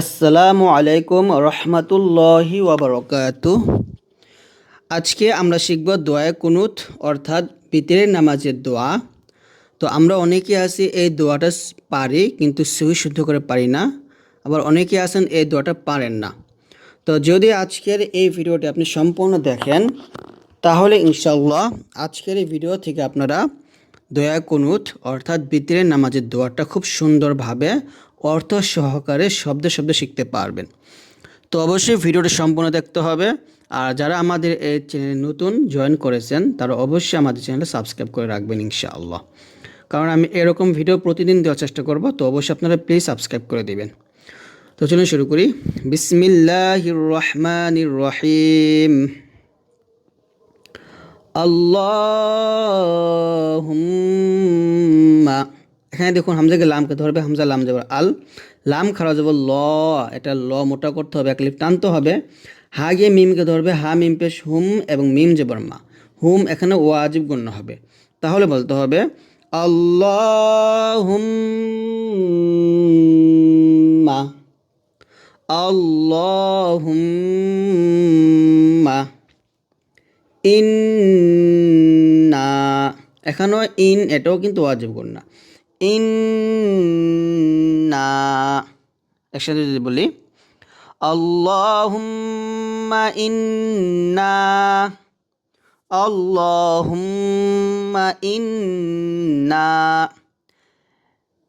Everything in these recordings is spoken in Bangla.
আসসালামু আলাইকুম রহমতুল্লাহি ওবরকাত আজকে আমরা শিখব দোয়ায় কুনুত, অর্থাৎ পিতরের নামাজের দোয়া। তো আমরা অনেকে আছি এই দোয়াটা পারি, কিন্তু সুই শুদ্ধ করে পারি না। আবার অনেকে আছেন এই দোয়াটা পারেন না। তো যদি আজকের এই ভিডিওটি আপনি সম্পূর্ণ দেখেন, তাহলে ইনশাল্লাহ আজকের এই ভিডিও থেকে আপনারা দয়া কুনুত, অর্থাৎ বিতরের নামাজের দোয়াটা খুব সুন্দরভাবে অর্থ সহকারে শব্দে শব্দ শিখতে পারবেন। তো অবশ্যই ভিডিওটি সম্পূর্ণ দেখতে হবে। আর যারা আমাদের এই চ্যানেলে নতুন জয়েন করেছেন, তারা অবশ্যই আমাদের চ্যানেলটা সাবস্ক্রাইব করে রাখবেন ইনশাআল্লাহ। কারণ আমি এরকম ভিডিও প্রতিদিন দেওয়ার চেষ্টা করব, তো অবশ্যই আপনারা প্লিজ সাবস্ক্রাইব করে দেবেন। তো চলুন শুরু করি। বিসমিল্লাহির রহমানির রহিম আল্লাহুম্মা এখানে দেখুন, হামজাকে লামকে ধরবে হামজা লাম যাবার আল লাম খাড়া যাব ল, এটা ল মোটা করতে হবে, এক টানতে হবে। হা গিয়ে মিমকে ধরবে হা, মিম পেশ, হুম এবং মিম জবর মা। হুম এখানে ওয়াজিব গণ্য হবে। তাহলে বলতে হবে, আল্লাহুম্মা আল্লাহুম্মা, ইন্না। এখানেও ইন, এটাও কিন্তু ওয়াজিব না ইন্না একসাথে যদি বলি, আল্লাহুম্মা ইন্না আল্লাহুম্মা ইন্না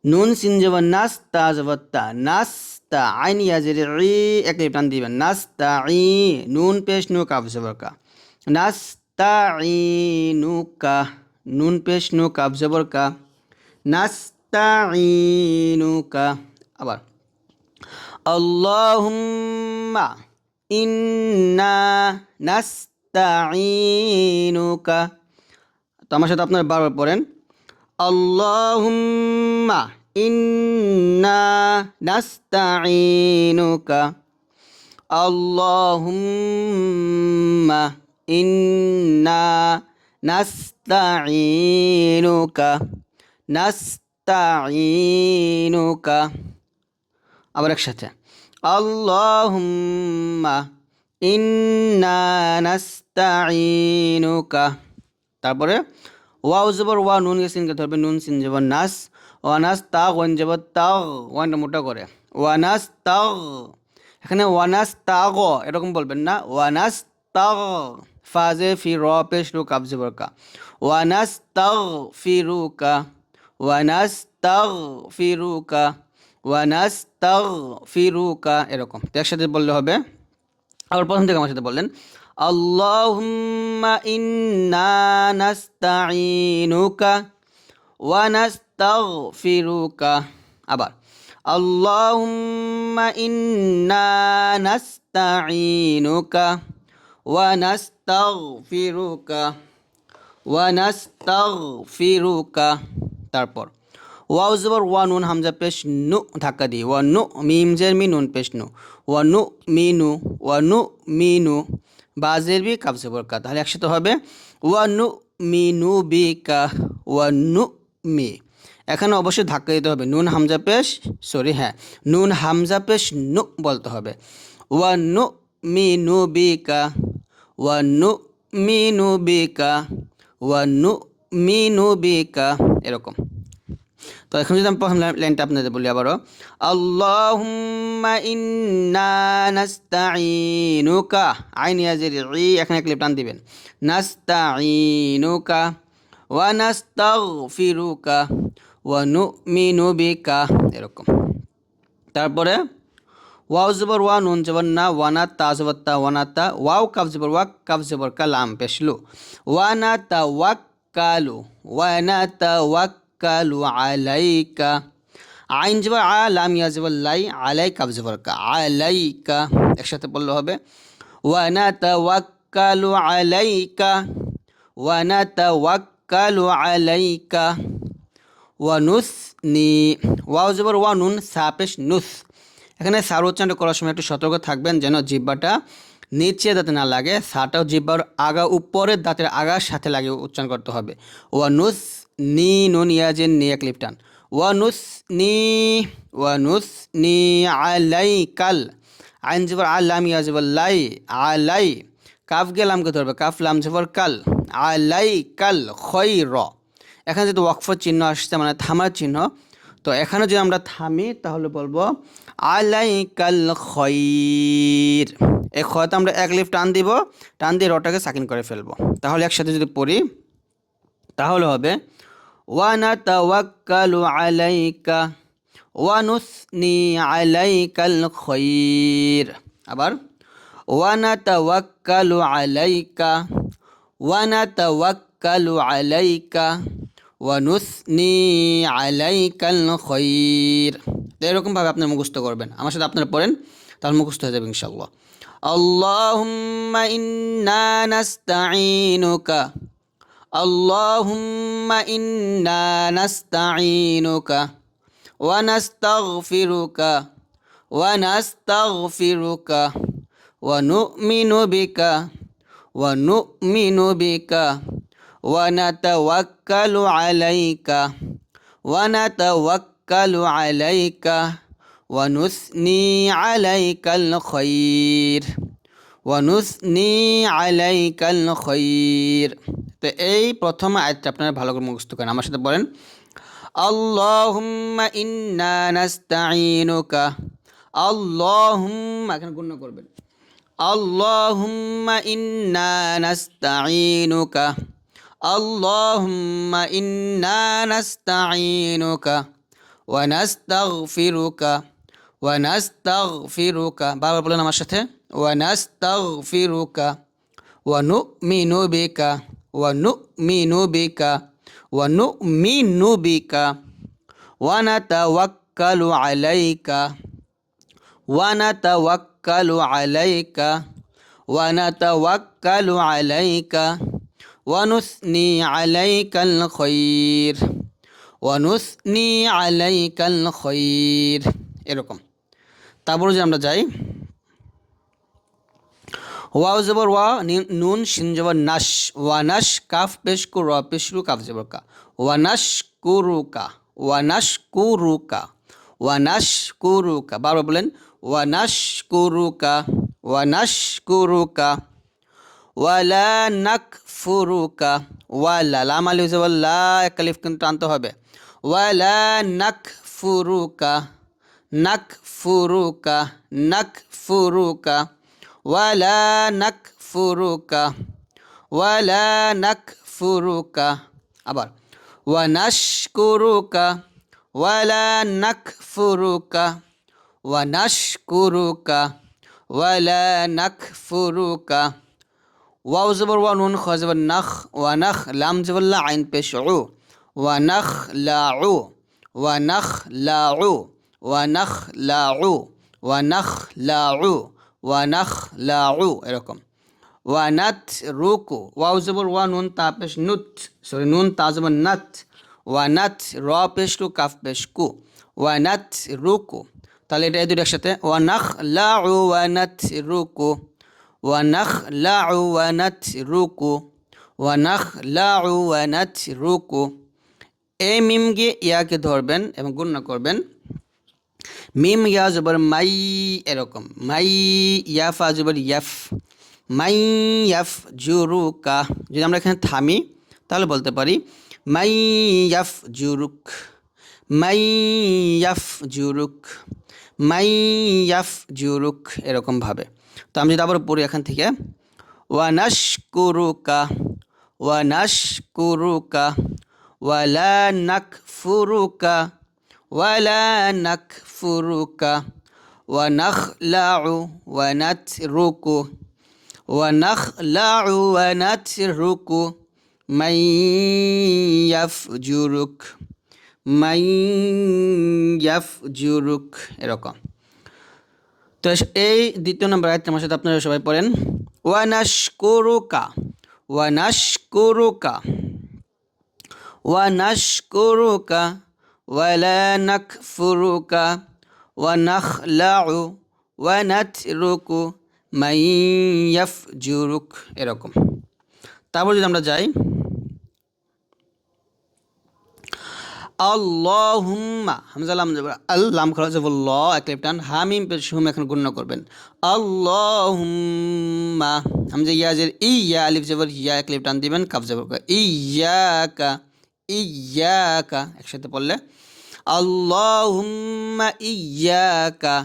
নুন সিন যাব নাস তা যাব তা নাস তা আইন ইয়াজের ই এক টান দিবেন নাস তা ই নুন পেশ নু কাফ জবর কা ই নু কা নুন পেশ নু কাফ জবর কা নাস তা ই নু কা আবার, আল্লাহুম্মা ইন্না নাস্তাঈনুকা। তো আমার সাথে আপনারা বারবার পড়েন, আল্লাহুম্মা ইন্না নাস্তাঈনুকা। আল্লাহুম্মা ইন্না নাস্তাঈনুকা। নাস্তাঈনুকা। আবার একসাথে। আল্লাহুম্মা ইন্না নাস্তাঈনুকা। তারপরে ওয়াও জবর ওয়া নুন সিনকে ধরবে, নুন, সিন জবর, নাস। ওয়া নাস তা ওয়ান জবর তা ওয়ানটা মোটা করে। ওয়া নাস তা এখানে ওয়ানাস তাগ এরকম বলবেন না। ওয়ানাস তাগ ফাজে ফি র রু কাব জবর কা ওয়ানাস তাগ ফি রু কা ওয়ানাস তাগ ফি রু কা ওয়ানাস তাগ ফি রু কা এরকম তো একসাথে বললে হবে। আবার প্রথম থেকে আমার সাথে বললেন, আল্লাহুম্মা ইন্না নাস্তাঈনুকা ওয়া নাস্তাগফিরুকা আবার, আল্লাহুম্মা ইন্না নাস্তাঈনুকা ওয়া নাস্তাগফিরুকা ওয়া নাস্তাগফিরুকা তারপর। ওয়াও জবর ওয়া নুন হামজা পেশ নু ধাক্কা দিয়ে। ওয়া নু মিম জের মি নুন পেশ নু। ওয়া নু মিনু ওয়া নু মি মিনু বাজের বি কাব জবর কা। তাহলে একসাথে হবে ওয়া নু মিনু বি কা, ওয়া নু মি। এখানে অবশ্যই ধাক্কা দিতে হবে। নুন হামজা পেশ, সরি হ্যাঁ। নুন হামজা পেশ নু বলতে হবে। ওয়া নু মিনু বি কা, ওয়া নু মিনু বি কা, ওয়া নু মিনু বি কা, এরকম। তো এখন যদি আমি প্রথম লাইন- লাইনটা আপনাদের বলি আবারও। আল্লাহুম্মা ইন্না নাস্তাঈনুকা। আইন ইয়াজের ই, এখানে ক্লিপ টান দিবেন। নাস্তাঈনুকা ওয়া নাস্তাগফিরুকা ওয়া নুমিনু বিকা। এরকম। তারপরে ওয়াও জবর ওয়া নুন জবর না ওয়ানা তা জবর তা ওয়ানা তা, ওয়াও কাফ জবর ওয়াক কাফ জবর কালাম পেশলু ওয়ানা তা ওয়াক্কালু ওয়ানা তা ওয়াক্কালু আলাইকা আইন জবর আ লাম ইয়া জবর লাই আলাই কাফ জবর কা আলাইকা একসাথে বললে হবে ওয়ানা তা ওয়াক্কালু আলাইকা ওয়ানা ওয়াক্কালু আলাইকা ওয়ানুস নি ওয়াও জবর ওয়া নুন সাপেশ নুস এখানে সার উচ্চারণ করার সময় একটু সতর্ক থাকবেন যেন জিব্বাটা নিচে দাঁতে না লাগে সাটাও জিব্বার আগা, উপরের দাঁতের আগার সাথে লাগে উচ্চারণ করতে হবে। ওয়া নুস নি নুন ইয়াজের নি এক লিপটান। ওয়ানুসনি ওয়ানুসনি আলাইকাল। আইন জবর আলাম ইয়া জবর লাই, আলাই। কাফ গেলামকে ধরবে? কাফ, লাম, জবর, কাল। আলাই কাল খৈর। এখানে যদি ওয়াকফ চিহ্ন আসছে মানে থামার চিহ্ন, তো এখানে যদি আমরা থামি, তাহলে বলব আলাই কাল খৈর। এই খয়তে আমরা এক লিফট টান দিব, টান দিয়ে রটাকে সাকিন করে ফেলব। তাহলে একসাথে যদি পড়ি, তাহলে হবে ওয়ানা তাওয়াক্কালু আলাইকা ওয়ানুসনি আলাইকাল খৈর আবার ওয়ানা তাওয়াক্কালু আলাইকা ওয়ানা তাওয়াক্কালু আলাইকা ওয়ানুসনি আলাইকাল খৈর তো এরকমভাবে আপনি মুখস্থ করবেন আমার সাথে আপনারা পড়েন তাহলে মুখস্থ হয়ে যাবে ইনশাল্লাহ اللهم إنا نستعينك اللهم إنا نستعينك ونستغفرك ونستغفرك ونؤمن بك ونؤمن بك ونتوكل عليك ونتوكل عليك ونثني عليك الخير ওয়ানুসনি আলাইকাল খৈর। তো এই প্রথম আয়াতটা আপনারা ভালো করে মুখস্থ করেন। আমার সাথে বলেন আল্লাহুম্মা ইন্না নাস্তাইনুকা আল্লাহুম্মা, এখানে গুণ করবেন। আল্লাহুম্মা ইন্না নাস্তাইনুকা আল্লাহুম্মা ইন্না নাস্তাইনুকা ওয়া নাস্তাগফিরুকা। ওয়া নাস্তাগফিরুকা। বারবার বলেন আমার সাথে। ওয়া নাস্তাগফিরুকা ওয়া নুমিনু বিকা ওয়া নুমিনু বিকা ওয়া নুমিনু বিকা ওয়া নাতাওয়াক্কালু আলাইকা ওয়া নাতাওয়াক্কালু আলাইকা ওয়া নাতাওয়াক্কালু আলাইকা ওয়া নুসনি আলাইকাল খায়র ওয়া নুসনি আলাইকাল খায়র এরকম। তারপরে যে আমরা যাই ওয়াও জবর ওয়া নুন শিন জবর নাশ ওয়া নাশ কাফ পেশ কু র পেশ রু কাফ জবর কা ওয়া নাশ কুরুকা ওয়া নাশ কুরুকা ওয়া নাশ কুরুকা বারবার বলেন ওয়া নাশ কুরুকা ওয়া নাশ কুরুকা ওয়ালা নাক ফুরুকা ওয়ালা লাম আলিফ জবর লা এক আলিফ কিন্তু টানতে হবে ওয়ালা নাক ফুরুকা নাক ফুরুকা নাক ফুরুকা ওয়ালা নাক ফুরুকা ওয়ালা নাক ফুরুকা আবার ওয়ানাশকুরুকা ওয়ালা নাক ফুরুকা ওয়ানাশকুরুকা ওয়ালা নাক ফুরুকা ওয়াও জবর ওয়া নুন খ জবর নখ ওয়া নখ লাম জবর লা আইন পেশ উ ওয়া নখ লা ওয়ানাখ লাউ এরকম। ওয়ানাত রুকু ওয়াউ জবর ওয়া নুন, তা পেশ নুত, সরি, নুন, তা জবর নাত। ওয়ানাত র পেশ টু কাফ পেশ কু ওয়ানাত রুকু তাহলে এটা এই দুটো একসাথে। ওয়ানাখ লাউ ওয়ানাত রুকু ওয়ানাখ লাউ ওয়ানাত রুকু ওয়ানাখ লাউ ওয়ানাত রুকু এই মিমকে ইয়াকে ধরবেন এবং গুণ্য করবেন মিম ইয়া জবর মাই এরকম। মাই ইয়াফা জবর ইয়াফ। মাই ইয়াফ জুরুকা। যদি আমরা এখানে থামি, তাহলে বলতে পারি, মাই ইয়াফ জুরুক। মাই ইয়াফ জুরুক। মাই ইয়াফ জুরুক এরকমভাবে তো আমি যদি আবার পড়ি এখান থেকে ওয়ানাশ কুরুকা ওয়ানাশ কুরুকা ওয়ালা নাক ফুরুকা ওয়ালা নাক ফুরুকা ونخلع ونترك ونخلع ونترك من يفجرك من يفجرك এরকম তো এই দ্বিতীয় নম্বর আয়াতটা আমার সাথে আপনারা সবাই পড়েন ওয়ানাশকুরুকা ওয়ানাশকুরুকা ওয়ানাশকুরুকা ওয়ালা নাকফুরুকা ওয়ানাখলাউ ওয়ানাতরুকু মাই ইয়াফজুরুক এরকম। তারপর যদি আমরা যাই, আল্লাহুম্মা হামজা লাম জবর আল লাম খরা জবর ল এক লিপটান হামিম হুম এখন গণ্য করবেন। আল্লাহুম্মা হামজা ইয়াজের ইয়া আলিফ, জবর ইয়া এক লিপটান দিবেন, কাফ, জবর কা ইয়াকা একসাথে পড়লে। আল্লাহুম্মা ইয়াকা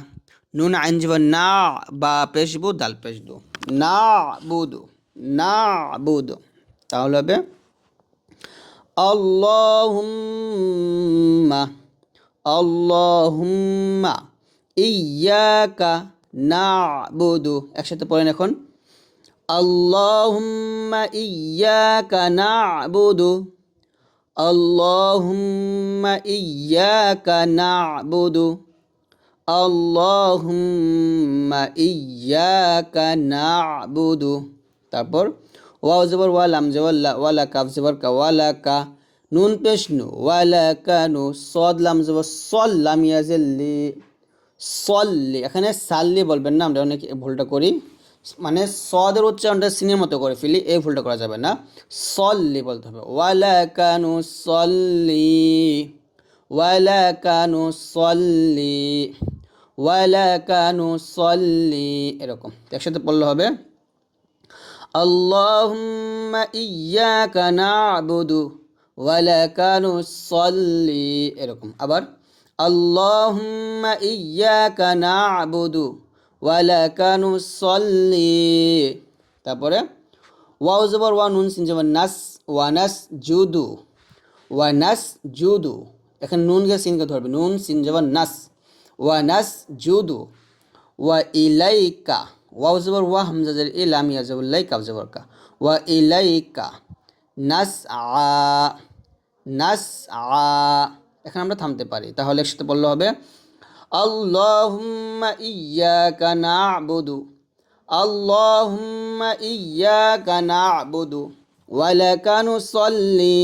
নুন আইন জবর না, বা পেশ বু, দাল পেশ দু। না বুদু না বুদু তাহলে হবে, আল্লাহুম্মা আল্লাহুম্মা ইয়াকা নাবুদু একসাথে পড়েন এখন। আল্লাহুম্মা ইয়াকা নাবুদু আল্লাহুম্মা ইয়াকা নাবুদু আল্লাহুম্মা ইয়াকা নাবুদু তারপর ওয়াও জবর ওয়া লাম জবর লা, ওয়ালা কাফ জবর কা, ওয়ালা কা, নুন পেশ নু ওয়ালা কা নু সদ, লাম জবর, সল, লাম ইয়াজেল্লি সল্লি, এখানে সাল্লি বলবেন না, আমরা অনেক ভুলটা করি। মানে সদের উচ্চারণটা সিনের মতো করে ফেলি এই ভুলটা করা যাবে না সল্লি বলতে হবে ওয়ালা কানু সল্লি ওয়ালা কানু সল্লি ওয়ালা কানু সল্লি এরকম একসাথে পড়লে হবে اللهم إياك نعبد ولك نصلي এরকম আবার اللهم إياك نعبد ওয়ালাকানু সল্লি। তারপরে, ওয়াও জবর ওয়া নুন, সিন জবর নাস ওয়ানাস জুদু ওয়ানাস জুদু। এখন নুনকে সিনকে ধরবে, নুন, সিন জবর নাস ওয়ানাস জুদু, ওয়া ইলাইকা। ওয়াও জবর ওয়া হামজা জের ইলাম ইয়া জবর লাই কাব জবর কা। ওয়া ইলাইকা, নাস আ নাস আ। এখন আমরা থামতে পারি। তাহলে একসাথে বলল হবে আল্লাহুম্মা ইয়াকা না'বুদু ওয়া লাকা নুসাল্লি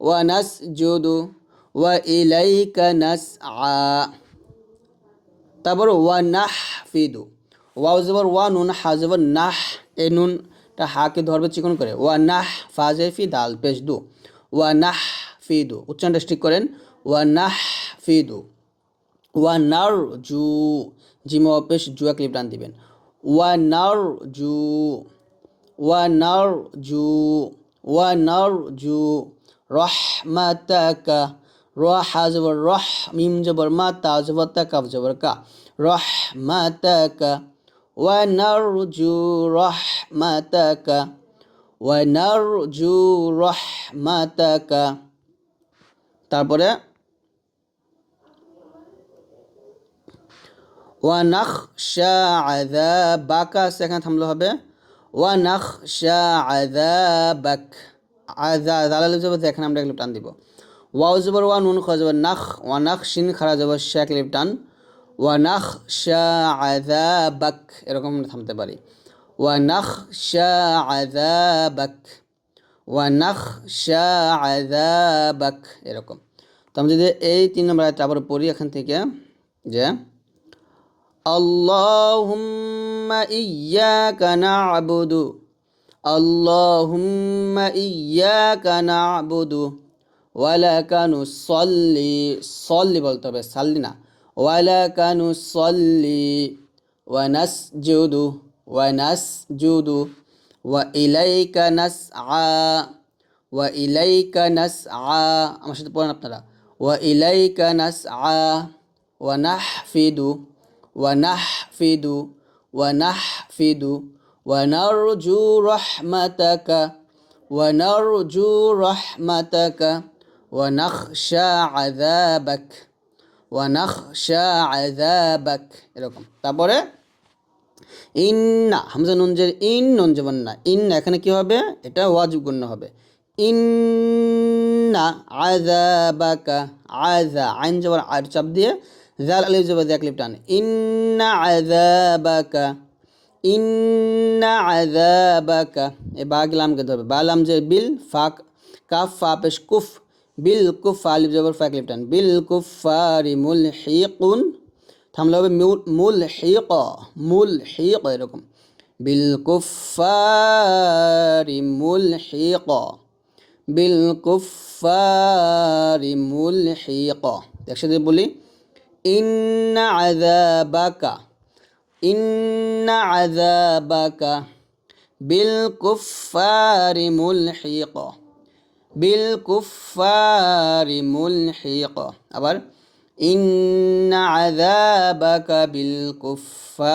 ওয়া নাসজুদু ওয়া ইলাইকা নাসআ। তারপর ওয়া নাহফিদু, ওয়াও জবর ওয়া নুন, হা জবর নাহ এই নুনটা হাকে ধরবে চিকন করে। ওয়া নাহ ফাজে ফি, দাল, পেশ, দু। ওয়া নাহ ফিদু উচ্চারণটা ঠিক করেন। ওয়া নাহ ফিদু ওয়া নার জু জিম অপেশ জুয়া ক্লিপ টান দিবেন। ওয়া নার জু ওয়া নার জু ওয়া নার জু রহমাতাকা, রহাজবর রহ মিম জবর মা তা জবর তা জবর কা, রহমাতাকা ওয়া নার জু রহমাতাকা ওয়া নার জু রহমাতাকা। তারপরে ওয়ানাখশা আযাবাকা, সেখানে থামলে হবে, ওয়ানাখশা আযাবাক, আযা দালাল জবর এখানে আমরা একটু টান দিব। ওয়াও জবর ওয়া নুন খা জবর নাখ, ওয়ানাখ, শিন, খারা জবর শেখ লিপ টান। ওয়ানাখ আযাবাক, এরকম থামতে পারি। ওয়ানাখ আযাবাক ওয়ানাখ আযাবাক, এরকম। তো আমি যদি এই তিন নম্বর আবার পড়ি এখান থেকে, যে আল্লাহুম্মা ইয়াকা না'বুদু আল্লাহুম্মা ইয়াকা না'বুদু ওয়ালাকা নুসাল্লি সল্লি বলতে হবে সাল্লি না ولك نصلي ونسجد ونسجد وإليك نسعى وإليك نسعى আমার সাথে পড়েন আপনারা وإليك نسعى ونحفد ونحفد ونحفد ونرجو رحمتك ونرجو رحمتك ونخشى عذابك ওয়ানাখশা আযাবাক এরকম তারপরে ইন্না হামজা নুন যে ইন নুন জবান না ইন্না এখানে কি হবে এটা ওয়াজিব গণ্য হবে ইন্না আযাবাকা আযা আইন জবর আর চাপ দিয়ে জাল আলিফ জবর দিয়ে ক্লিপ টান। ইন্না আযাবাকা ইন্না আযাবাকা। এ বা কে ধরবে। বালাম যে বিল ফাক, কাফ, ফা, পেশ, কুফ, বিল কুফ আলিফ, জবর, ফা ক্লিপ টান। বিল কুফারি মুলহিকুন। থামলে হবে মুলহিক মুলহিক এরকম। বিল কুফারি মুলহিক। বিল কুফারি মুলহিক। একসাথে বলি إن عذابك إن عذابك بالكفار ملحق بالكفار ملحق আবার إن عذابك بالكفار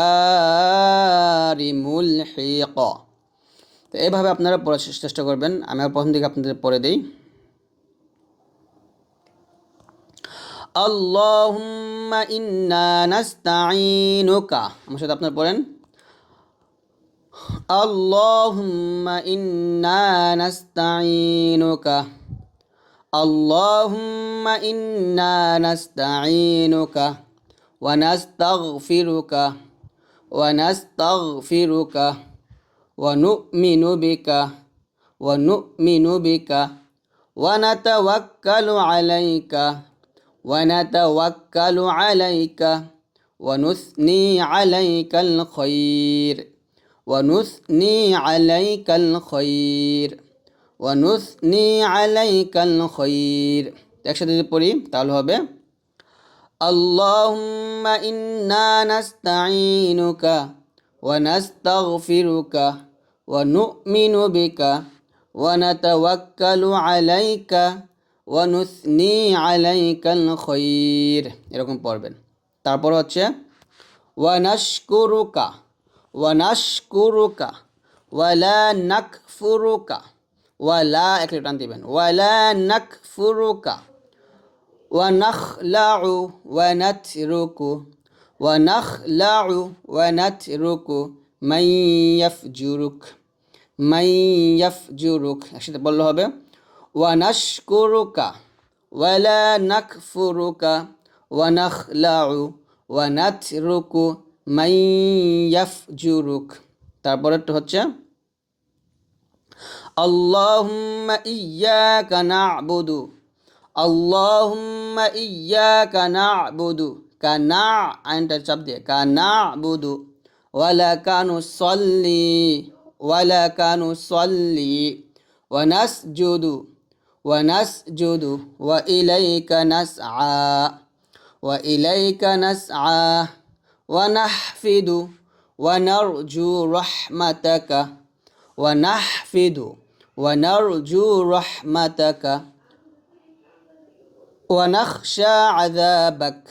ملحق তো এভাবে আপনারা পড়ার চেষ্টা করবেন আমি আর প্রথম দিকে আপনাদের পড়ে দিই আল্লাহুম্মা ইন্না নাস্তাঈনুকা। আমার সাথে আপনার পড়েন। আল্লাহুম্মা ইন্না নাস্তাঈনুকা। আল্লাহুম্মা ইন্না নাস্তাঈনুকা। ওয়া নাস্তাগফিরুকা। ওয়া নাস্তাগফিরুকা। ওয়া নুমিনু বিকা। ওয়া নুমিনু বিকা। ওয়া নাতাওয়াক্কালু আলাইকা। ونتوكل عليك ونثني عليك الخير ونثني عليك الخير ونثني عليك الخير একসাথে যদি পড়ি তাহলে হবে اللهم إنا نستعينك ونستغفرك ونؤمن بك ونتوكل عليك ونثني عليك الخير এরকম পড়বেন তারপর হচ্ছে ونشكرك ونشكرك ولا نكفرك ولا একটু টান দিবেন ولا نكفرك ونخلع ونترك ونخلع ونترك من يفجرك من يفجرك একসাথে বললে হবে ونشكرك ولا نكفرك ونخلع ونترك من يفجرك তারপরেরটা হচ্ছে اللهم إياك نعبد اللهم إياك نعبد كنا أنت شبدي كنعبد ولا كانوا صلي ولا كانوا صلي ونسجد ونسجد وإليك نسعى وإليك نسعى ونحفد ونرجو رحمتك ونحفد ونرجو رحمتك ونخشى عذابك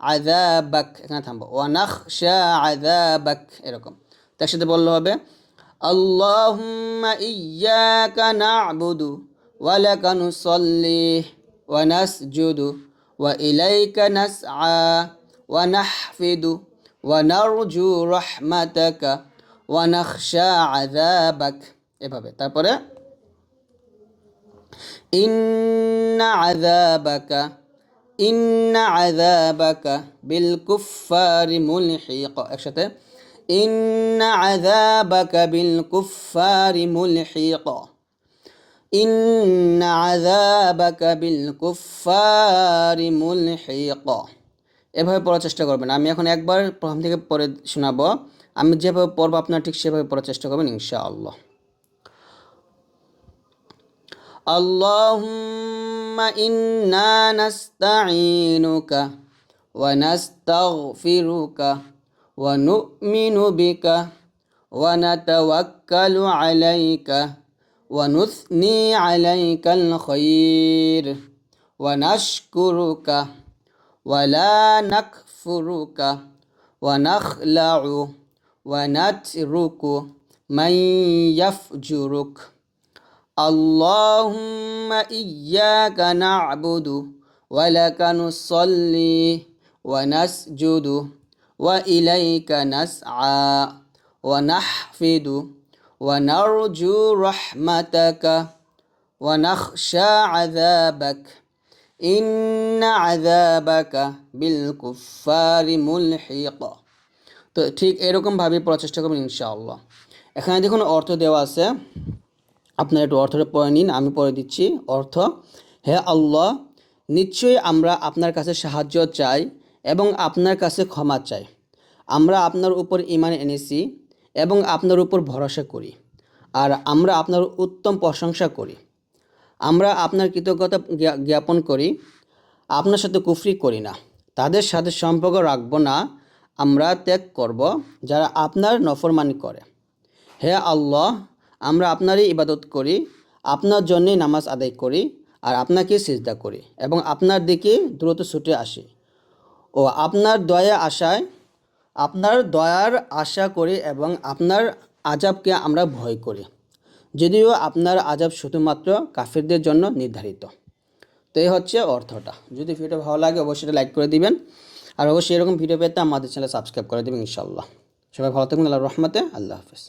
عذابك এখানে থামবো ونخشى عذابك এরকম তার সাথে বললে হবে اللهم إياك نعبد ولك نصلي ونسجد وإليك نسعى ونحفد ونرجو رحمتك ونخشى عذابك এভাবে তারপরে إن عذابك إن عذابك بالكفار ملحق একসাথে إن عذابك بالكفار ملحق إن عذابك بالكفار ملحق এভাবে পড়ার চেষ্টা করবেন আমি এখন একবার প্রথম থেকে পড়ে শোনাবো আমি যেভাবে পড়বো আপনার ঠিক সেভাবে পড়ার চেষ্টা করবেন ইনশাআল্লাহ اللهم إنا نستعينك ونستغفرك ونؤمن بك ونتوكل عليك ونثني عليك الخير ونشكرك ولا نكفرك ونخلع ونترك من يفجرك. اللهم إياك نعبد ولك نصلي ونسجد وإليك نسعى ونحفد ونرجو رحمتك ونخشى عذابك إن عذابك بالكفار ملحق তো ঠিক এরকমভাবে পড়ার চেষ্টা করবেন ইনশাআল্লাহ এখানে দেখুন অর্থ দেওয়া আছে আপনারা একটু অর্থটা পড়ে নিন আমি পড়ে দিচ্ছি অর্থ হে আল্লাহ নিশ্চয়ই আমরা আপনার কাছে সাহায্য চাই এবং আপনার কাছে ক্ষমা চাই আমরা আপনার উপর ইমান এনেছি এবং আপনার উপর ভরসা করি। আর আমরা আপনার উত্তম প্রশংসা করি। আমরা আপনার কৃতজ্ঞতা জ্ঞাপন করি। আপনার সাথে কুফরি করি না। তাদের সাথে সম্পর্ক রাখব না। আমরা ত্যাগ করব যারা আপনার নফরমানি করে। হে আল্লাহ, আমরা আপনারই ইবাদত করি। আপনার জন্যই নামাজ আদায় করি। আর আপনাকে সিজদা করি এবং আপনার দিকে দ্রুত ছুটে আসি। ও আপনার দয়া আশায় আপনার দয়ার আশা করি এবং আপনার আজাবকে আমরা ভয় করি। যদিও আপনার আজাব শুধুমাত্র কাফিরদের জন্য নির্ধারিত। তো এই হচ্ছে অর্থটা। যদি ভিডিও ভালো লাগে অবশ্যই এটা লাইক করে দিবেন। আর অবশ্যই এরকম ভিডিও পেতে আমাদের চ্যানেল সাবস্ক্রাইব করে দেবেন ইনশাল্লাহ সবাই ভালো থাকুন আল্লাহ রহমতে, আল্লাহ হাফেজ।